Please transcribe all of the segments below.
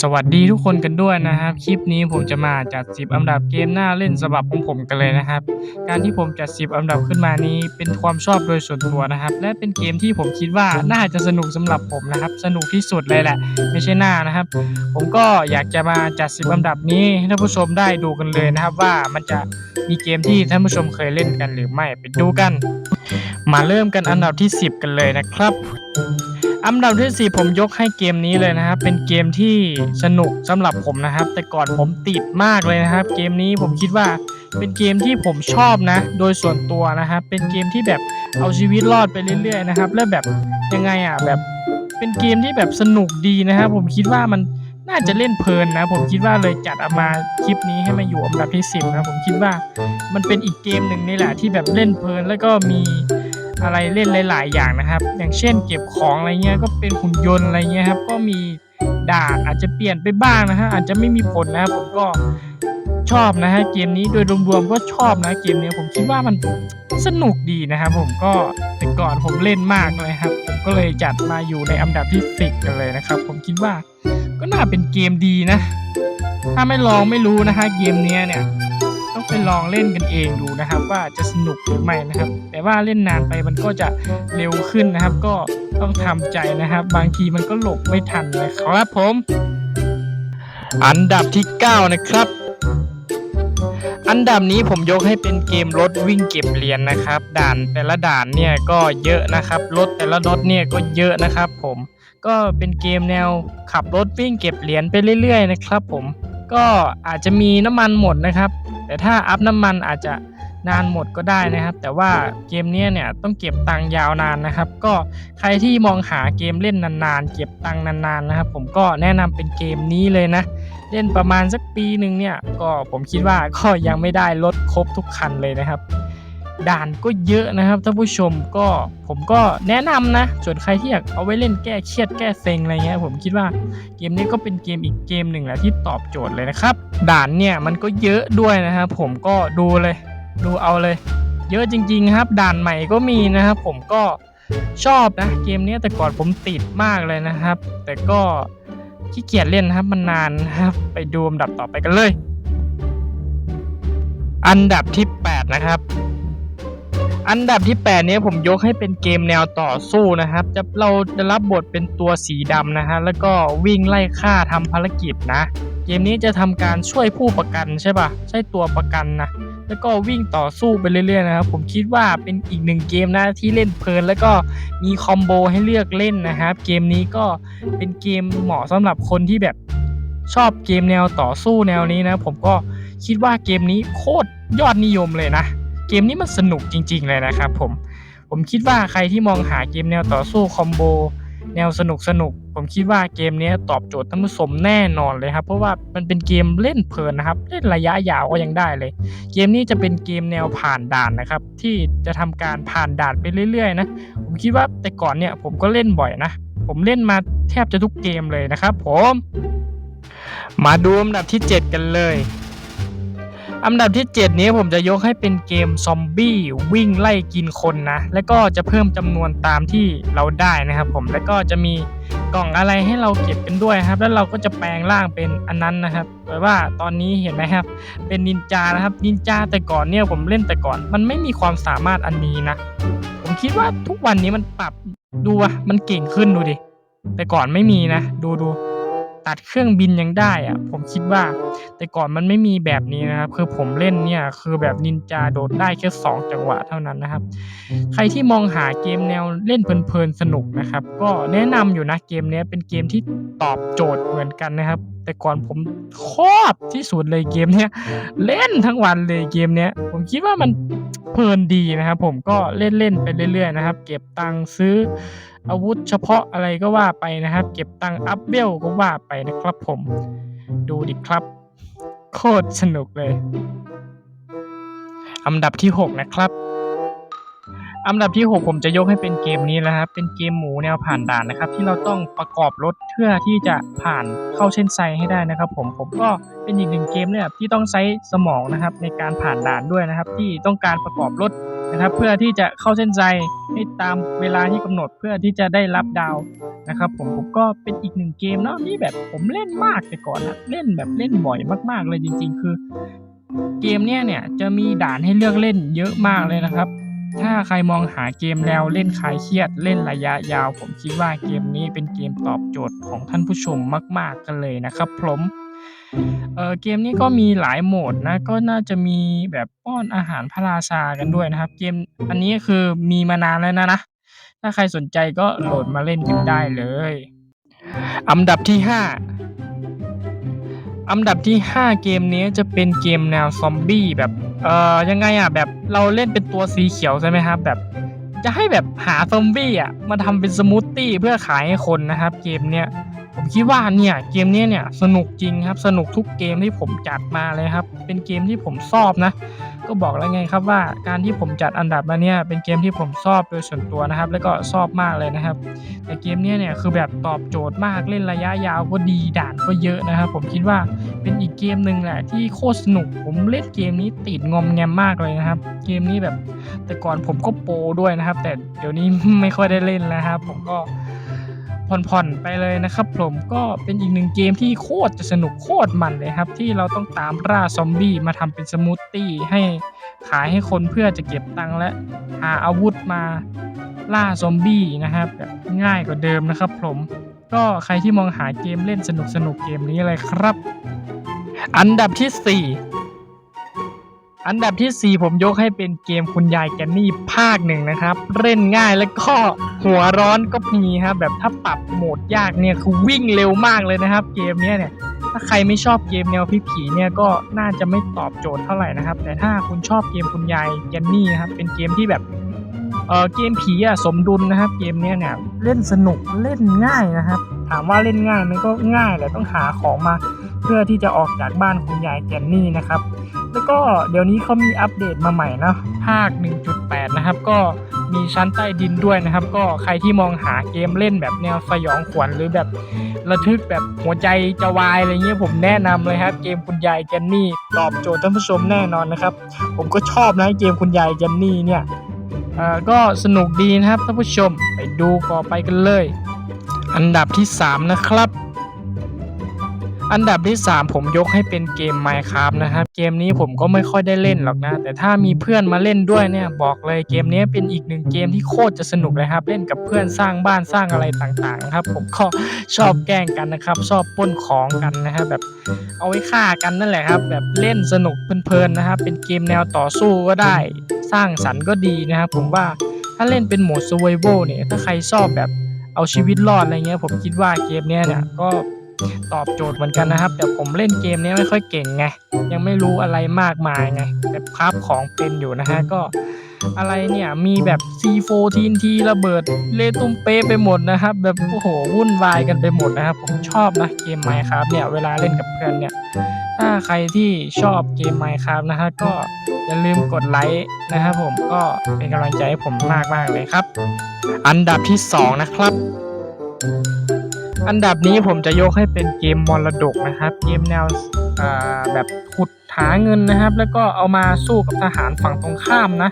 สวัสดีทุกคนกันด้วยนะครับ คลิปนี้ผมจะมาจัด 10 อันดับเกมน่าเล่นสำหรับของผมกันเลยนะครับ การที่ผมจัด 10 อันดับขึ้นมานี้เป็นความชอบโดยส่วนตัวนะครับ และเป็นเกมที่ผมคิดว่าน่าจะสนุกสำหรับผมนะครับ สนุกที่สุดเลยแหละ ไม่ใช่หน้านะครับ ผมก็อยากจะมาจัด 10 อันดับนี้ให้ท่านผู้ชมได้ดูกันเลยนะครับว่ามันจะมีเกมที่ท่านผู้ชมเคยเล่นกันหรือไม่ไปดูกัน มาเริ่มกันอันดับที่ 10 กันเลยนะครับ อันดับที่ 4 ผมยกให้เกมนี้เลยนะครับ เป็นเกมที่สนุกสำหรับผมนะครับ แต่ก่อนผมติดมากเลยนะครับ เกมนี้ผมคิดว่าเป็นเกมที่ผมชอบนะ โดยส่วนตัวนะครับ เป็นเกมที่แบบเอาชีวิตรอดไปเรื่อยๆนะครับ แล้วแบบยังไงอะแบบเป็นเกมที่แบบสนุกดีนะครับ ผมคิดว่ามันน่าจะเล่นเพลินนะ ผมคิดว่าเลยจัดเอามาคลิปนี้ให้มาอยู่อันดับที่10นะผมคิดว่ามันเป็นอีกเกมหนึ่งนี่แหละที่แบบเล่นเพลินแล้วก็มี อะไรเล่นหลาย ๆ อย่างนะครับ อย่างเช่นเก็บของอะไรเงี้ยก็เป็นหุ่นยนต์อะไรเงี้ยครับ ก็มีด่านอาจจะเปลี่ยนไปบ้างนะฮะอาจจะไม่มีผลนะครับผมก็ชอบนะฮะเกมนี้โดยรวมๆก็ชอบนะเกมนี้ผมคิดว่ามันสนุกดีนะครับผมก็แต่ก่อนผมเล่นมากเลยครับ ผมก็เลยจัดมาอยู่ในอันดับที่สิบกันเลยนะครับ ผมคิดว่าก็น่าเป็นเกมดีนะ ถ้าไม่ลองไม่รู้นะฮะเกมเนี้ยเนี่ย ต้องไปลองเล่นกันเองดูนะครับ ว่าจะสนุกหรือไม่นะครับ แต่ว่าเล่นนานไปมันก็จะเร็วขึ้นนะครับ ก็ต้องทำใจนะครับ บางทีมันก็หลบไม่ทันนะครับผม อันดับที่ 9 นะครับ อันดับนี้ผมยกให้เป็นเกมรถวิ่งเก็บเหรียญนะครับ ด่านแต่ละด่านเนี่ยก็เยอะนะครับ รถแต่ละรถเนี่ยก็เยอะนะครับ ผมก็เป็นเกมแนวขับรถวิ่งเก็บเหรียญไปเรื่อยๆนะครับ ผมก็อาจจะมีน้ำมันหมดนะครับ แต่ถ้าอัพน้ำมันอาจจะนานหมดก็ได้นะครับ แต่ว่าเกมนี้เนี่ยต้องเก็บตังค์ยาวนานนะครับ ก็ใครที่มองหาเกมเล่นนานๆ เก็บตังค์นานๆนะครับ ผมก็แนะนำเป็นเกมนี้เลยนะ เล่นประมาณสักปีหนึ่งเนี่ยก็ผมคิดว่าก็ยังไม่ได้ลดครบทุกคันเลยนะครับ ด่านก็เยอะนะครับท่านผู้ชมก็ผมก็แนะนำนะ ส่วนใครที่อยากเอาไว้เล่นแก้เครียดแก้เซ็งอะไรเงี้ยผมคิดว่าเกมนี้ก็เป็นเกมอีกเกมหนึ่งแหละที่ตอบโจทย์เลยนะครับ ด่านเนี่ยมันก็เยอะด้วยนะครับผมก็ดูเลย ดูเอาเลย เยอะจริง ๆ ครับ ด่านใหม่ก็มีนะครับผมก็ชอบนะเกมนี้แต่ก่อนผมติดมากเลยนะครับ แต่ก็ขี้เกียจเล่นนะครับมันนานนะครับไปดูอันดับต่อไปกันเลย อันดับที่ 8 นะครับ อันดับที่8เนี้ยผมยกให้เป็นเกมแนวต่อสู้นะครับ จะเราจะรับบทเป็นตัวสีดำนะฮะ แล้วก็วิ่งไล่ฆ่าทำภารกิจนะ เกมนี้จะทำการช่วยผู้ประกันใช่ปะใช่ตัวประกันนะ แล้วก็วิ่งต่อสู้ไปเรื่อยๆนะครับ ผมคิดว่าเป็นอีกหนึ่งเกมนะที่เล่นเพลิน แล้วก็มีคอมโบให้เลือกเล่นนะครับ เกมนี้ก็เป็นเกมเหมาะสำหรับคนที่แบบชอบเกมแนวต่อสู้แนวนี้นะ ผมก็คิดว่าเกมนี้โคตรยอดนิยมเลยนะ เกมนี้มันสนุกจริง ๆ เลยนะครับผม ผมคิดว่าใครที่มองหาเกมแนวต่อสู้คอมโบแนวสนุกสนุกๆผมคิดว่าเกมนี้ตอบโจทย์ท่านผู้ชมแน่นอนเลยครับ เพราะว่ามันเป็นเกมเล่นเพลินนะครับ เล่นระยะยาวก็ยังได้เลย เกมนี้จะเป็นเกมแนวผ่านด่านนะครับ ที่จะทำการผ่านด่านไปเรื่อยๆนะ ผมคิดว่าแต่ก่อนเนี่ยผมก็เล่นบ่อยนะ ผมเล่นมาแทบจะทุกเกมเลยนะครับ ผม มาดูอันดับที่ 7 กันเลย อันดับที่ 7 นี้ผมจะยกให้เป็นเกมซอมบี้วิ่งไล่กินคนนะ แล้วก็จะเพิ่มจำนวนตามที่เราได้นะครับผม แล้วก็จะมีกล่องอะไรให้เราเก็บกันด้วยครับ แล้วเราก็จะแปลงร่างเป็นอันนั้นนะครับแปลว่าตอนนี้เห็นไหมครับ เป็นนินจานะครับ นินจาแต่ก่อนเนี่ยผมเล่นแต่ก่อน มันไม่มีความสามารถอันนี้นะ ผมคิดว่าทุกวันนี้มันปรับดูอะมันเก่งขึ้นดูดิ แต่ก่อนไม่มีนะ ดูดู ตัดเครื่องบินยังได้อะผมคิดว่า แต่ก่อนมันไม่มีแบบนี้นะครับ คือผมเล่นเนี่ยคือแบบนินจาโดดได้แค่สองจังหวะเท่านั้นนะครับ ใครที่มองหาเกมแนวเล่นเพลินๆสนุกนะครับ ก็แนะนำอยู่นะเกมเนี้ยเป็นเกมที่ตอบโจทย์เหมือนกันนะครับ แต่ก่อนผมชอบที่สุดเลยเกมเนี้ยเล่นทั้งวันเลยเกมเนี้ยผมคิดว่ามันเพลินดีนะครับ ผมก็เล่นๆไปเรื่อยๆนะครับ เก็บตังค์ซื้อ อาวุธเฉพาะอะไรก็ว่าไปนะครับ เก็บตังค์อัพเบลก็ว่าไปนะครับผม ดูดิครับ โคตรสนุกเลย อันดับที่ 6 นะครับ อันดับที่ 6 ผมจะยกให้เป็นเกมนี้แล้วครับ เป็นเกมหมูแนวผ่านด่านนะครับ ที่เราต้องประกอบรถเพื่อที่จะผ่านเข้าเส้นชัยให้ได้นะครับ ผมผมก็เป็นอีกหนึ่งเกมเนี่ยที่ต้องใช้สมองนะครับในการผ่านด่านด้วยนะครับ ที่ต้องการประกอบรถนะครับ เพื่อที่จะเข้าเส้นชัยให้ตามเวลาที่กำหนดเพื่อที่จะได้รับดาวนะครับ ผมผมก็เป็นอีกหนึ่งเกมเนาะที่แบบผมเล่นมากแต่ก่อนนะเล่นแบบเล่นบ่อยมาก ๆ เลยจริง ๆ คือ เกมเนี้ยเนี่ยจะมีด่านให้เลือกเล่นเยอะมากเลยนะครับ ถ้าใครมองหาเกมแล้วเล่นคลายเครียดเล่นระยะยาว ผมคิดว่าเกมนี้เป็นเกมตอบโจทย์ของท่านผู้ชมมาก ๆ กันเลยนะครับผมเออเกมนี้ก็มีหลายโหมดนะ ก็น่าจะมีแบบป้อนอาหารพระราชากันด้วยนะครับ เกมอันนี้คือมีมานานแล้วนะนะ ถ้าใครสนใจก็โหลดมาเล่นกันได้เลยอันดับที่ 5อันดับที่ 5 เกมนี้จะเป็นเกมแนวซอมบี้แบบ เอ่อยังไงอะแบบเราเล่นเป็นตัวสีเขียวใช่ไหมครับ แบบจะให้แบบหาซอมบี้อะมาทำเป็นสมูทตี้เพื่อขายให้คนนะครับ เกมเนี้ย ผมคิดว่าเนี่ยเกมนี้เนี่ยสนุกจริงครับ สนุกทุกเกมที่ผมจัดมาเลยครับ เป็นเกมที่ผมชอบนะ ก็บอกแล้วไงครับว่าการที่ผมจัดอันดับมาเนี่ยเป็นเกมที่ผมชอบโดยส่วนตัวนะครับ แล้วก็ชอบมากเลยนะครับ แต่เกมนี้เนี่ยคือแบบตอบโจทย์มากเล่นระยะยาวก็ดีด่านก็เยอะนะครับ ผมคิดว่าเป็นอีกเกมหนึ่งแหละที่โคตรสนุกผมเล่นเกมนี้ติดงอมแงมมากเลยนะครับ เกมนี้แบบแต่ก่อนผมก็โปรด้วยนะครับ แต่เดี๋ยวนี้ไม่ค่อยได้เล่นแล้วครับ ผมก็ ผ่อนๆไปเลยนะครับผมก็เป็นอีกหนึ่งเกมที่โคตรจะสนุกโคตรมันเลยครับ ที่เราต้องตามล่าซอมบี้มาทำเป็นสมูทตี้ให้ขายให้คนเพื่อจะเก็บตังค์และหาอาวุธมาล่าซอมบี้นะครับแบบง่ายกว่าเดิมนะครับผมก็ใครที่มองหาเกมเล่นสนุกสนุกๆเกมนี้เลยครับ อันดับที่ 4 อันดับทีสี่ 4 ผมยกให้เป็นเกมคุณยายแกนนี่ภาคหนึ่งนะครับ เล่นง่ายแล้วก็หัวร้อนก็มีครับแบบถ้าปรับโหมดยากเนี่ยคือวิ่งเร็วมากเลยนะครับ เกมเนี้ยเนี่ยถ้าใครไม่ชอบเกมแนวผีๆเนี่ยก็น่าจะไม่ตอบโจทย์เท่าไหร่นะครับ แต่ถ้าคุณชอบเกมคุณยายแกนนี่นะครับเป็นเกมที่แบบเออเกมผีอะสมดุลนะครับ เกมเนี้ยเนี่ยเล่นสนุกเล่นง่ายนะครับ ถามว่าเล่นง่ายไหมันก็ง่ายแหละต้องหาของมา เพื่อที่จะออกจากบ้านคุณยายแกนนี่นะครับ แล้วก็เดี๋ยวนี้เขามีอัปเดตมาใหม่นะภาค 1.8 นะครับ ก็มีชั้นใต้ดินด้วยนะครับ ก็ใครที่มองหาเกมเล่นแบบแนวสยองขวัญหรือแบบระทึกแบบหัวใจจะวายอะไรเงี้ยผมแนะนำเลยครับเกมคุณยายแกนนี่ตอบโจทย์ท่านผู้ชมแน่นอนนะครับ ผมก็ชอบนะเกมคุณยายแกนนี่เนี่ยอ่อก็สนุกดีนะครับท่านผู้ชมไปดูต่อไปกันเลย อันดับที่ 3 นะครับ อันดับที่ 3 ผมยกให้เป็นเกม Minecraft นะครับ เกมนี้ผมก็ไม่ค่อยได้เล่นหรอกนะ แต่ถ้ามีเพื่อนมาเล่นด้วยเนี่ย บอกเลยเกมนี้เป็นอีกหนึ่งเกมที่โคตรจะสนุกเลยครับ เล่นกับเพื่อนสร้างบ้านสร้างอะไรต่างๆครับ ผมก็ชอบแกล้งกันนะครับ ชอบป้นของกันนะครับแบบเอาไว้ฆ่ากันนั่นแหละครับ แบบเล่นสนุกเพลินๆนะครับ เป็นเกมแนวต่อสู้ก็ได้ สร้างสรรค์ก็ดีนะครับผมว่าถ้าเล่นเป็นโหมด survival เนี่ยถ้าใครชอบแบบเอาชีวิตรอดอะไรเงี้ยผมคิดว่าเกมเนี้ยเนี่ยก็ ตอบโจทย์เหมือนกันนะครับ แต่ผมเล่นเกมนี้ไม่ค่อยเก่งไง ยังไม่รู้อะไรมากมายไง แต่คราฟของเป็นอยู่นะฮะก็อะไรเนี่ยมีแบบ C4 TNT ระเบิดเลตุ้มเป๊ไปหมดนะครับ แบบโอ้โหวุ่นวายกันไปหมดนะครับ ผมชอบนะเกม Minecraft เนี่ยเวลาเล่นกับเพื่อนเนี่ย ถ้าใครที่ชอบเกม Minecraft นะฮะก็อย่าลืมกดไลค์นะครับผมก็เป็นกำลังใจให้ผมมากมากเลยครับ อันดับที่ 2 นะครับ อันดับนี้ผมจะยกให้เป็นเกมมรดกนะครับ เกมแนวแบบขุดหาเงินนะครับ แล้วก็เอามาสู้กับทหารฝั่งตรงข้ามนะ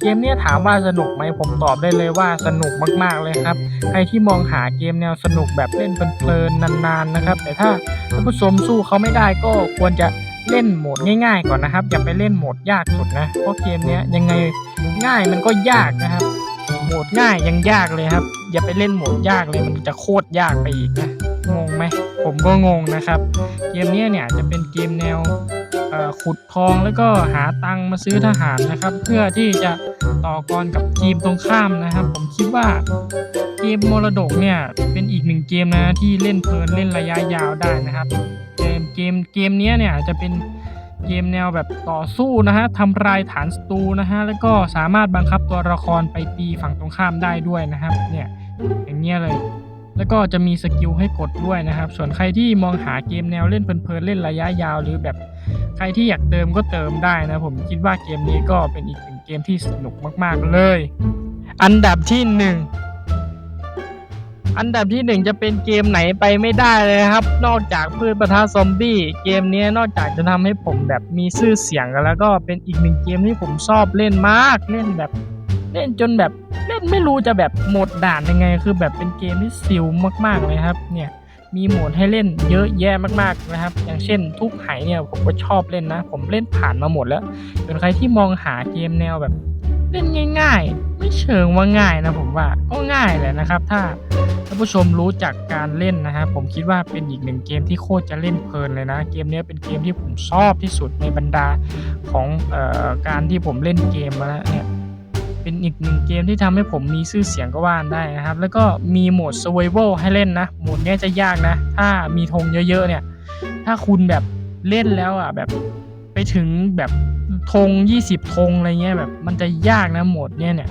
เกมนี้ถามว่าสนุกไหมผมตอบได้เลยว่าสนุกมากๆเลยครับ ใครที่มองหาเกมแนวสนุกแบบเล่นเพลินๆนานๆนะครับ แต่ถ้าท่านผู้ชมสู้เขาไม่ได้ก็ควรจะเล่นโหมดง่าย ๆ ก่อนนะครับ อย่าไปเล่นโหมดยากสุดนะ เพราะเกมนี้ยังไงง่ายมันก็ยากนะครับ โหมดง่ายยังยากเลยครับ อย่าไปเล่นโหมดยากเลยมันจะโคตรยากไปอีกนะงงไหมผมก็งงนะครับ เกมนี้เนี่ยจะเป็นเกมแนวขุดทองแล้วก็หาตังค์มาซื้อทหารนะครับ เพื่อที่จะต่อกรกับทีมตรงข้ามนะครับ ผมคิดว่าเกมมรดกเนี่ยเป็นอีกหนึ่งเกมนะที่เล่นเพลินเล่นระยะยาวได้นะครับ เกมเกมเกมนี้เนี่ยจะเป็น เกมแนวแบบต่อสู้นะฮะทำลายฐานศัตรูนะฮะแล้วก็สามารถบังคับตัวละครไปตีฝั่งตรงข้ามได้ด้วยนะครับเนี่ยอย่างเงี้ยเลย แล้วก็จะมีสกิลให้กดด้วยนะครับ ส่วนใครที่มองหาเกมแนวเล่นเพลินๆเล่นระยะยาว หรือแบบใครที่อยากเติมก็เติมได้นะผมคิดว่าเกมนี้ก็เป็นอีกหนึ่งเกมที่สนุกมากๆเลย อันดับที่หนึ่ง อันดับที่หนึ่งจะเป็นเกมไหนไปไม่ได้เลยนะครับ นอกจากพืชประทะซอมบี้ เกมนี้นอกจากจะทำให้ผมแบบมีชื่อเสียงกันแล้วก็เป็นอีกหนึ่งเกมที่ผมชอบเล่นมาก เล่นแบบ เล่นจนแบบเล่นไม่รู้จะแบบหมดด่านยังไง คือแบบเป็นเกมที่ซิลมากๆเลยครับ เนี่ยมีโหมดให้เล่นเยอะแยะมากๆนะครับ อย่างเช่นทุกไหเนี่ยผมก็ชอบเล่นนะ ผมเล่นผ่านมาหมดแล้วส่วนใครที่มองหาเกมแนวแบบ เล่นง่าย ๆ ไม่เชิงว่าง่ายนะผมว่าก็ง่ายแหละนะครับ ถ้าานผู้ชมรู้จักการเล่นนะฮะผมคิดว่าเป็นอีกหนึ่งเกมที่โคตรจะเล่นเพลินเลยนะ เกมนี้เป็นเกมที่ผมชอบที่สุดในบรรดาของออการที่ผมเล่นเกมมาแล้วเนี่ยเป็นอีกหนึ่งเกมที่ทำให้ผมมีชื่อเสียงก็ว่าได้นะครับ แล้วก็มีโหมด survival ให้เล่นนะ โหมดนี้จะยากนะ ถ้ามีธงเยอะๆเนี่ย ถ้าคุณแบบเล่นแล้วอะแบบไปถึงแบบธง 20ธงอะไรเงี้ยแบบมันจะยากนะโหมดเนี้ยเนี่ย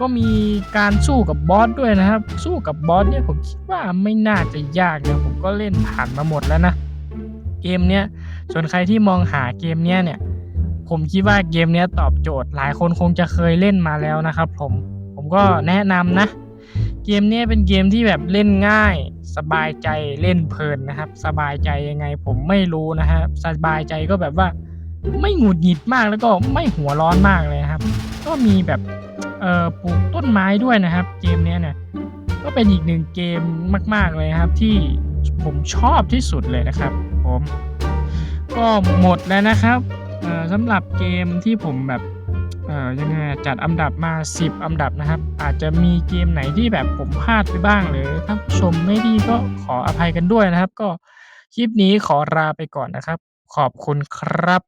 ก็มีการสู้กับบอสด้วยนะครับ สู้กับบอสเนี่ยผมคิดว่าไม่น่าจะยากนะผมก็เล่นผ่านมาหมดแล้วนะ เกมเนี้ยส่วนใครที่มองหาเกมเนี้ยเนี่ย ผมคิดว่าเกมเนี้ยตอบโจทย์ หลายคนคงจะเคยเล่นมาแล้วนะครับ ผมผมก็แนะนำนะ เกมเนี้ยเป็นเกมที่แบบเล่นง่าย สบายใจเล่นเพลินนะครับ สบายใจยังไง ผมไม่รู้นะฮะสบายใจก็แบบว่า ไม่หงุดหงิดมากแล้วก็ไม่หัวร้อนมากเลยครับ ก็มีแบบ อ่อปลูกต้นไม้ด้วยนะครับ เกมนี้เนี่ยก็เป็นอีกหนึ่งเกมมาก ๆเลยครับ ที่ผมชอบที่สุดเลยนะครับ ผมก็หมดแล้วนะครับสำหรับเกมที่ผมแบบยังไงจัดอันดับมา 10 อันดับนะครับ อาจจะมีเกมไหนที่แบบผมพลาดไปบ้างหรือท่านผู้ชมไม่ดีก็ขออภัยกันด้วยนะครับ ก็คลิปนี้ขอลาไปก่อนนะครับ ขอบคุณครับ